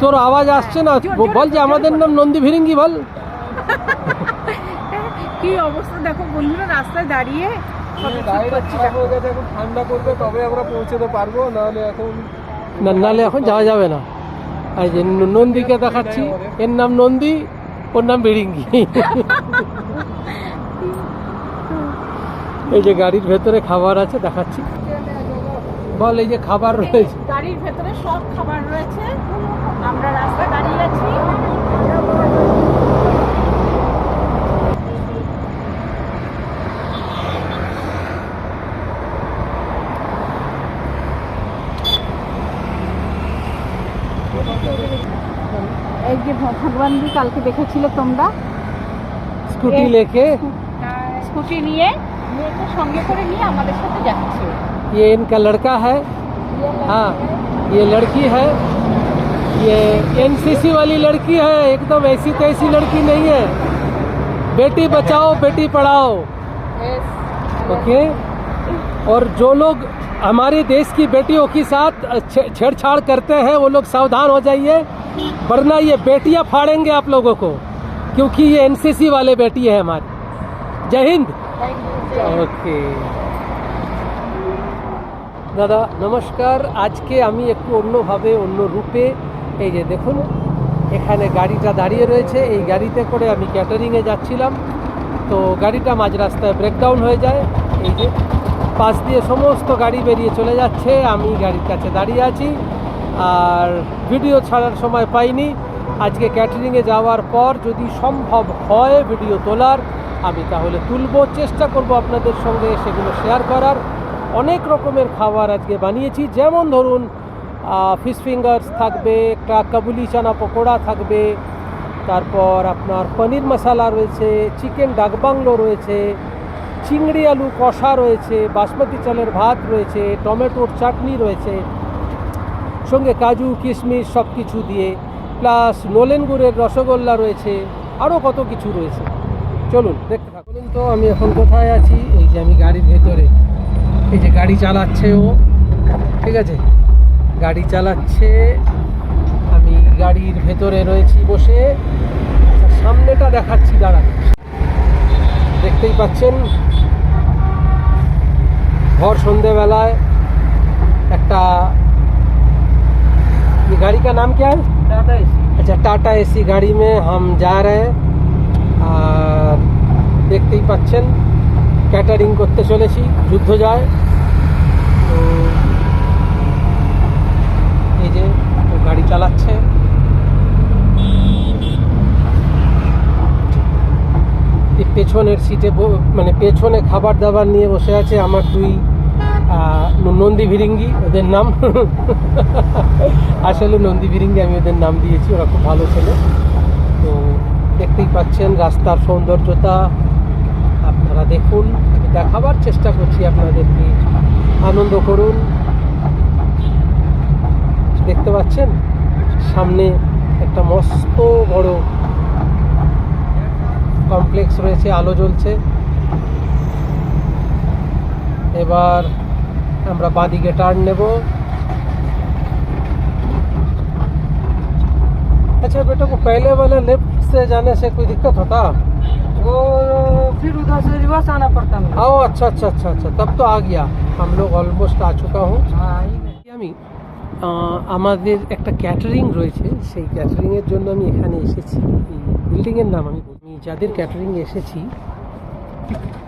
তোর আওয়াজ আসছে না? বল যে আমাদের নাম নন্দী ভিরিঙ্গি বল। কি অবস্থা? দেখো বন্ধুরা রাস্তায় দাঁড়িয়ে হয়ে ঠান্ডা করবে তবে আমরা পৌঁছতে পারব নাহলে এখন না নাহলে এখন যাওয়া যাবে না। এই যে নন্দীকে দেখাচ্ছি এর নাম নন্দী ওর নাম এই যে গাড়ির ভেতরে খাবার আছে দেখাচ্ছি। বল এই যে খাবার রয়েছে। গাড়ির ভেতরে সব খাবার রয়েছে। আমরা রাস্তায় দাঁড়িয়ে আছি। এই যে ভ- ভগবান দি কালকে দেখেছিল তোমরা। স্কুটি লেকে স্কুটি নিয়ে মেয়েকে সঙ্গে করে নিয়ে আমাদের সাথে যাচ্ছে। ये इनका लड़का है। हाँ ये लड़की है। ये एनसीसी वाली लड़की है एकदम ऐसी तैसी लड़की नहीं है। बेटी बचाओ बेटी पढ़ाओ। ओके? और जो लोग हमारे देश की बेटियों के साथ छेड़छाड़ करते हैं वो लोग सावधान हो जाइए वरना ये बेटियाँ फाड़ेंगे आप लोगों को क्योंकि ये एनसीसी वाले बेटी है हमारी। जय हिंद। ওকে দাদা, নমস্কার। আজকে আমি একটু অন্যভাবে, অন্য রূপে, এই যে দেখুন, এখানে গাড়িটা দাঁড়িয়ে রয়েছে। এই গাড়িতে করে আমি ক্যাটারিংয়ে যাচ্ছিলাম। তো গাড়িটা মাঝ রাস্তায় ব্রেকডাউন হয়ে যায়। এই যে পাশ দিয়ে সমস্ত গাড়ি বেরিয়ে চলে যাচ্ছে। আমি গাড়ির কাছে দাঁড়িয়ে আছি। আর ভিডিও ছাড়ার সময় পাইনি। আজকে ক্যাটারিংয়ে যাওয়ার পর যদি সম্ভব হয় ভিডিও তোলার, আমি তাহলে তুলব। চেষ্টা করব আপনাদের সঙ্গে সেগুলো শেয়ার করার। অনেক রকমের খাবার আজকে বানিয়েছি। যেমন ধরুন ফিশ ফিঙ্গার্স থাকবে, একটা কাবুলি চানা পকোড়া থাকবে, তারপর আপনার পনির মশালা রয়েছে, চিকেন ডাকবাংলো রয়েছে, চিংড়ি আলু কষা রয়েছে, বাসমতি চালের ভাত রয়েছে, টমেটোর চাটনি রয়েছে, সঙ্গে কাজু, কিশমিশ সব কিছু দিয়ে, প্লাস নোলেন গুড়ের রসগোল্লা রয়েছে আরও কত কিছু রয়েছে। চলুন, দেখতে থাকুন। তো, আমি এখন কোথায় আছি? এই যে আমি গাড়ির ভেতরে। এই যে গাড়ি চালাচ্ছে ও ঠিক আছে গাড়ি চালাচ্ছে আমি গাড়ির ভেতরে রয়েছি বসে আচ্ছা, সামনেটা দেখাচ্ছি দাঁড়ান দেখতেই পাচ্ছেন ভর সন্ধেবেলায় একটা ये गाड़ी का नाम क्या है अच्छा टाटा एसी गाड़ी में हम जा रहे हैं আর দেখতেই পাচ্ছেন ক্যাটারিং করতে চলেছি যুদ্ধ যায় গাড়ি চালাচ্ছে। পেছনের সিটে মানে পেছনে খাবার দাবার নিয়ে বসে আছে আমার দুই নন্দী ভিরিঙ্গি, ওদের নাম। আসলে নন্দী ভিরিঙ্গি আমি ওদের নাম দিয়েছি, ওরা খুব ভালো ছেলে। তো দেখতেই পাচ্ছেন রাস্তার সৌন্দর্যতা। আপনারা দেখুন দেখাবার চেষ্টা করছি আপনাদেরকে। আনন্দ করুন। দেখতে পাচ্ছেন সামনে একটা মস্ত বড় কমপ্লেক্স রয়েছে আলো জ্বলছে এবার আমরা বাঁদিকে টার্ন নেব अच्छा बेटा को पहले वाले लेफ्ट से जाने से कोई दिक्कत होता वो फिर उधर से रिवर्स आना पड़ता है आओ अच्छा अच्छा अच्छा अच्छा तब तो आ गया हम लोग ऑलमोस्ट आ चुका हूँ हाँ আমি আহ, আমাদের একটা ক্যাটারিং রয়েছে। সেই ক্যাটারিংয়ের জন্য আমি এখানে এসেছি। এই বিল্ডিংয়ের নাম আমি বলি। যাদের ক্যাটারিং এসেছি।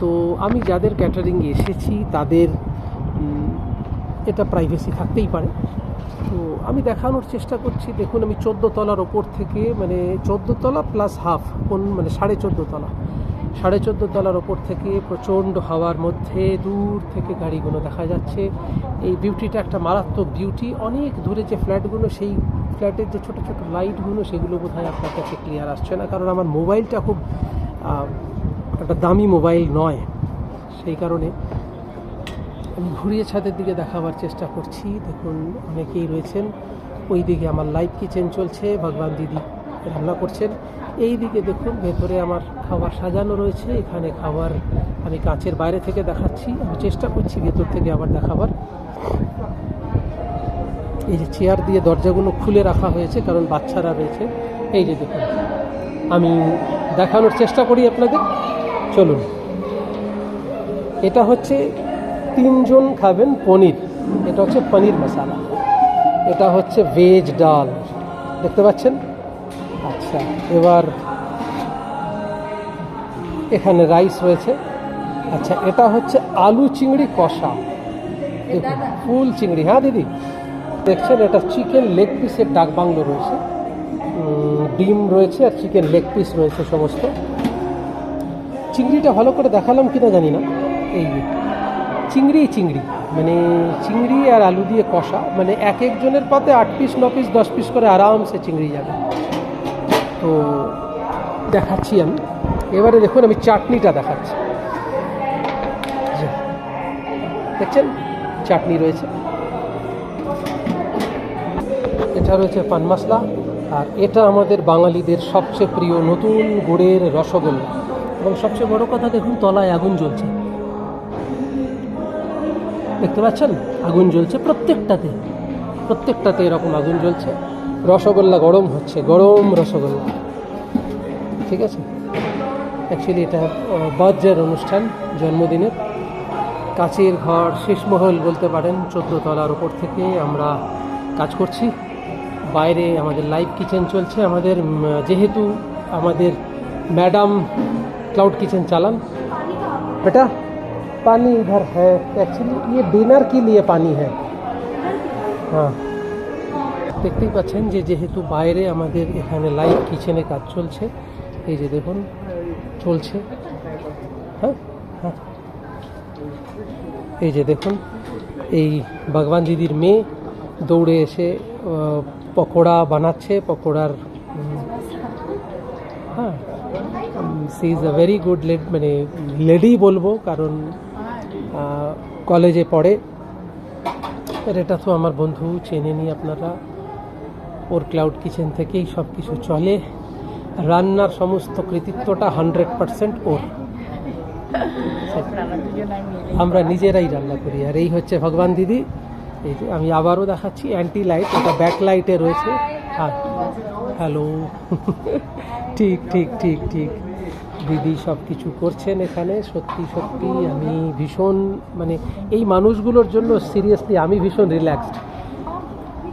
তো আমি যাদের ক্যাটারিং এসেছি, তাদের এটা প্রাইভেসি থাকতেই পারে। তো আমি দেখানোর চেষ্টা করছি। দেখুন, আমি চোদ্দ তলার ওপর থেকে মানে চোদ্দ তলা প্লাস হাফ কোন মানে সাড়ে চোদ্দ তলা সাড়ে চোদ্দ তলার ওপর থেকে প্রচণ্ড হাওয়ার মধ্যে দূর থেকে গাড়িগুলো দেখা যাচ্ছে। এই বিউটিটা একটা মারাত্মক বিউটি অনেক দূরে যে ফ্ল্যাটগুলো সেই ফ্ল্যাটের যে ছোটো ছোটো লাইটগুলো সেগুলো বোধ হয় আপনার কাছে ক্লিয়ার আসছে না। কারণ আমার মোবাইলটা খুব একটা দামি মোবাইল নয়। সেই কারণে আমি ঘুরিয়ে ছাদের দিকে দেখাবার চেষ্টা করছি। দেখুন, অনেকেই রয়েছেন। ওই দিকে আমার লাইভ কিচেন চলছে। ভগবান দিদি রান্না করছেন। এই দিকে দেখুন, ভেতরে আমার খাবার সাজানো রয়েছে। এখানে খাবার আমি কাঁচের বাইরে থেকে দেখাচ্ছি। আমি চেষ্টা করছি ভেতর থেকে আবার দেখাবার। এই যে চেয়ার দিয়ে দরজাগুলো খুলে রাখা হয়েছে, কারণ বাচ্চারা রয়েছে। এই যে দেখুন, আমি দেখানোর চেষ্টা করি আপনাদের। চলুন। এটা হচ্ছে তিনজন খাবেন পনির। এটা হচ্ছে পনির মশালা। এটা হচ্ছে ভেজ ডাল। দেখতে পাচ্ছেন? আচ্ছা এবার এখানে রাইস রয়েছে আচ্ছা এটা হচ্ছে আলু চিংড়ি কষা। দেখুন ফুল চিংড়ি হ্যাঁ দিদি? দেখছেন এটা চিকেন লেগ পিসের ডাক বাংলো রয়েছে। ডিম রয়েছে আর চিকেন লেগ পিস রয়েছে সমস্ত। চিংড়িটা ভালো করে দেখালাম কিনা জানি না। এই চিংড়ি চিংড়ি মানে চিংড়ি আর আলু দিয়ে কষা মানে এক একজনের পাতে আট পিস ন পিস দশ পিস করে আরামসে চিংড়ি যাবে। তো দেখাচ্ছি আমি। এবারে দেখুন আমি চাটনিটা দেখাচ্ছি। দেখছেন? চাটনি রয়েছে। এটা রয়েছে পান মশলা। আর এটা আমাদের বাঙালিদের সবচেয়ে প্রিয় নতুন গুড়ের রসগোল্লা। এবং সবচেয়ে বড় কথা, দেখুন, তলায় আগুন জ্বলছে। দেখতে পাচ্ছেন? আগুন জ্বলছে প্রত্যেকটাতে। প্রত্যেকটাতে এরকম আগুন জ্বলছে। রসগোল্লা গরম হচ্ছে গরম রসগোল্লা ঠিক আছে অ্যাকচুয়ালি এটা বার্থডের অনুষ্ঠান জন্মদিনের কাচের ঘর শেষমহল বলতে পারেন চোদ্দো তলার ওপর থেকে আমরা কাজ করছি বাইরে আমাদের লাইভ কিচেন চলছে আমাদের উম, যেহেতু আমাদের ম্যাডাম क्लाउड किचन चालन बेटा पानी इधर है एक्चुअली ये डिनर के लिए पानी है হ্যাঁ দেখতেই পাচ্ছেন যে যেহেতু বাইরে আমাদের এখানে লাইভ কিচেনে কাজ চলছে, এই যে দেখুন, চলছে। হ্যাঁ হ্যাঁ। এই যে দেখুন, এই ভগবান দিদির মেয়ে দৌড়ে এসে পকোড়া বানাচ্ছে, পকোড়ার হ্যাঁ she is a very good led মানে লেডি বলব, কারণ কলেজে পড়ে। এটা তো আমার বন্ধু চেনে নি আপনারা। ওর ক্লাউড কিচেন থেকেই সব কিছু চলে। রান্নার সমস্ত কৃতিত্বটা হান্ড্রেড পারসেন্ট ওর। আমরা নিজেরাই রান্না করি, আর এই হচ্ছে ভগবান দিদি। এই যে আমি আবারও দেখাচ্ছি অ্যান্টি লাইট ওটা ব্যাক লাইটে রয়েছে। হ্যাঁ হ্যালো ঠিক ঠিক ঠিক ঠিক। দিদি সব কিছু করছেন এখানে, সত্যি সত্যি আমি ভীষণ মানে এই মানুষগুলোর জন্য সিরিয়াসলি আমি ভীষণ রিল্যাক্সড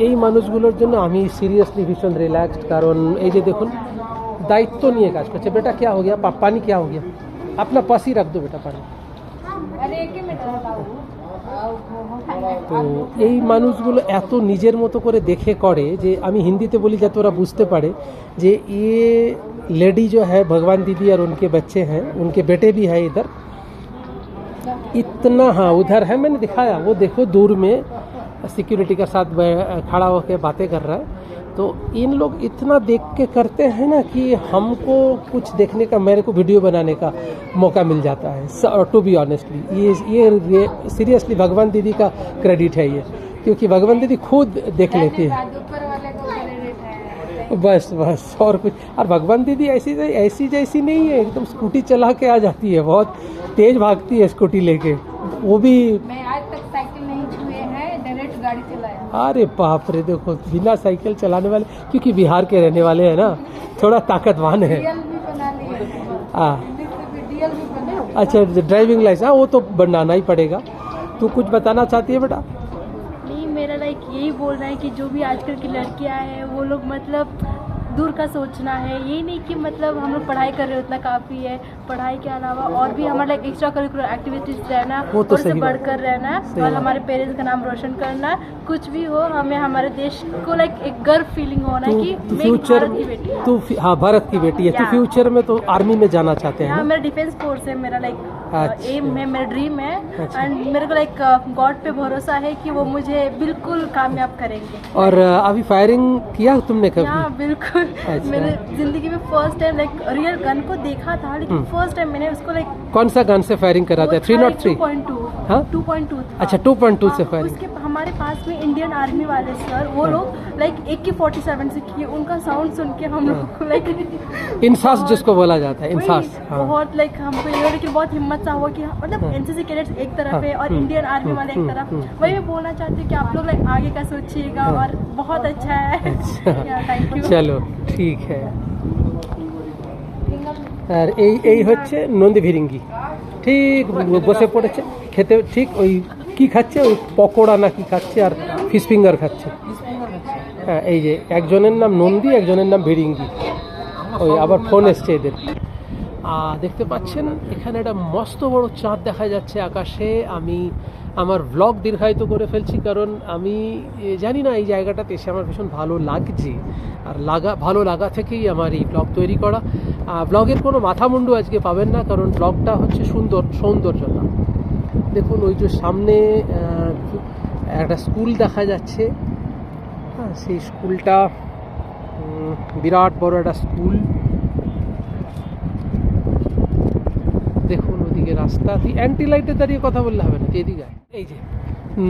এই মানুষগুলোর জন্য আমি সিরিয়াসলি ভীষণ রিল্যাক্সড কারণ এই যে দেখুন দায়িত্ব নিয়ে কাজ করছে বেটা क्या हो गया पा, पानी क्या हो गया अपना पास ही रख दो बेटा पानी তো এই মানুষগুলো এত নিজের মতো করে দেখে করে যে আমি হিন্দিতে বলি যাতে ওরা বুঝতে পারে যে ये लेडी जो है भगवान दीदी और उनके बच्चे हैं उनके बेटे भी है इधर इतना हाँ उधर है मैंने दिखाया वो देखो दूर में सिक्योरिटी के साथ खड़ा होकर बातें कर रहा है। तो इन लोग इतना देख के करते हैं ना कि हमको कुछ देखने का मेरे को वीडियो बनाने का मौका मिल जाता है। टू बी ऑनेस्टली ये ये सीरियसली भगवान दीदी का क्रेडिट है ये। क्योंकि भगवान दीदी खुद देख लेती है। बस बस और कुछ। और भगवान दीदी ऐसी ऐसी जैसी नहीं है एकदम स्कूटी चला के आ जाती है बहुत तेज भागती है स्कूटी लेके। वो भी मैं आज तक साइकिल नहीं छुए हैं डायरेक्ट गाड़ी चलाया। अरे बाप रे देखो बिना साइकिल चलाने वाले क्योंकि बिहार के रहने वाले हैं ना थोड़ा ताकतवान है। डीएल भी बना लिए। हाँ डीएल भी बने अच्छा ड्राइविंग लाइसेंस हाँ वो तो बनाना ही पड़ेगा। तू कुछ बताना चाहती है बेटा? नहीं मेरा लाइक यही बोल रहा है कि जो भी आजकल की लड़कियाँ हैं वो लोग मतलब दूर का सोचना है। ये नहीं कि मतलब हम लोग पढ़ाई कर रहे हो उतना काफ़ी है। पढ़ाई के अलावा और भी हमारा लाइक एक्स्ट्रा करिकुलर एक्टिविटीज़ रहना वो तो और से सही बात बढ़कर रहना और हमारे पेरेंट्स का नाम रोशन करना कुछ भी हो हमें हमारे देश को लाइक एक गर्व फीलिंग होना तू कि तू मैं एक फ्यूचर भारत की बेटी हूँ। तू हाँ भारत की बेटी है। तू. फ्यूचर में तो आर्मी में जाना चाहते हैं मेरा डिफेंस कोर्स है मेरा लाइक अच्छा। एम है मेरा ड्रीम है। अच्छा। एंड मेरे को लाइक गॉड पे भरोसा है कि वो मुझे बिल्कुल कामयाब करेंगे। और अभी फायरिंग किया तुमने कभी? बिल्कुल। अच्छा। मैंने ज़िंदगी में first time like real gun को देखा था लेकिन हम्म। फ़र्स्ट टाइम मैंने उसको लाइक कौन सा गन से फायरिंग करा था? Three nought three two point two हाँ? अच्छा टू पॉइंट टू से फायरिंग उसके हमारे पास में इंडियन आर्मी वाले सर वो लोग लाइक एक की फोर्टी सेवन से किए उनका साउंड सुन के हम लोग लाइक इंसास जिसको बोला जाता है इंसास हाँ। बहुत लाइक हमको ये लगा कि बहुत हिम्मत सा हुआ कि हाँ, मतलब हाँ। एनसीसी कैडेट्स एक तरफ़ हाँ, है और हम्म, इंडियन आर्मी हम्म, वाले एक हम्म, तरफ़। हम्म, वही मैं बोलना चाहती हूँ कि आप लोग लाइक आगे का सोचिएगा हाँ। और बहुत अच्छा है। थैंक यू চলো ঠিক হ্যাঁ। আর এই এই হচ্ছে নন্দী ভিরিঙ্গি ঠিক বসে পড়েছে খেতে ঠিক ওই কি খাচ্ছে? ওই পকোড়া না কি খাচ্ছে আর ফিশ ফিঙ্গার খাচ্ছে। হ্যাঁ এই যে একজনের নাম নন্দী একজনের নাম ভিরিঙ্গি। ওই আবার ফোন এসছে এদের। আহ, দেখতে পাচ্ছেন এখানে একটা মস্ত বড় চাঁদ দেখা যাচ্ছে আকাশে। আমি আমার ব্লগ দীর্ঘায়িত করে ফেলছি কারণ আমি জানি না এই জায়গাটাতে এসে আমার ভীষণ ভালো লাগছে। আর লাগা, ভালো লাগা থেকেই আমার এই ব্লগ তৈরি করা। ব্লগের কোনো মাথা মুন্ডু আজকে পাবেন না, কারণ ব্লগটা হচ্ছে সুন্দর, সৌন্দর্যতা। দেখুন ওই যে সামনে একটা স্কুল দেখা যাচ্ছে। হ্যাঁ সেই স্কুলটা বিরাট বড় একটা স্কুল। দেখুন রাস্তা তুই অ্যান্টি লাইটে দাঁড়িয়ে কথা বললে হবে না তুই এদিকে এই যে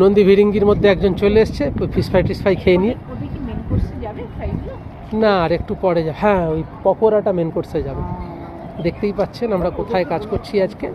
নন্দী ভিরিঙ্গির মধ্যে একজন চলে এসছে ফিস ফ্রাই টিস ফ্রাই খেয়ে নিয়ে। না আর একটু পরে যাবে। হ্যাঁ ওই পকোড়াটা মেন কোর্সে যাবে। দেখতেই পাচ্ছেন আমরা কোথায় কাজ করছি আজকে।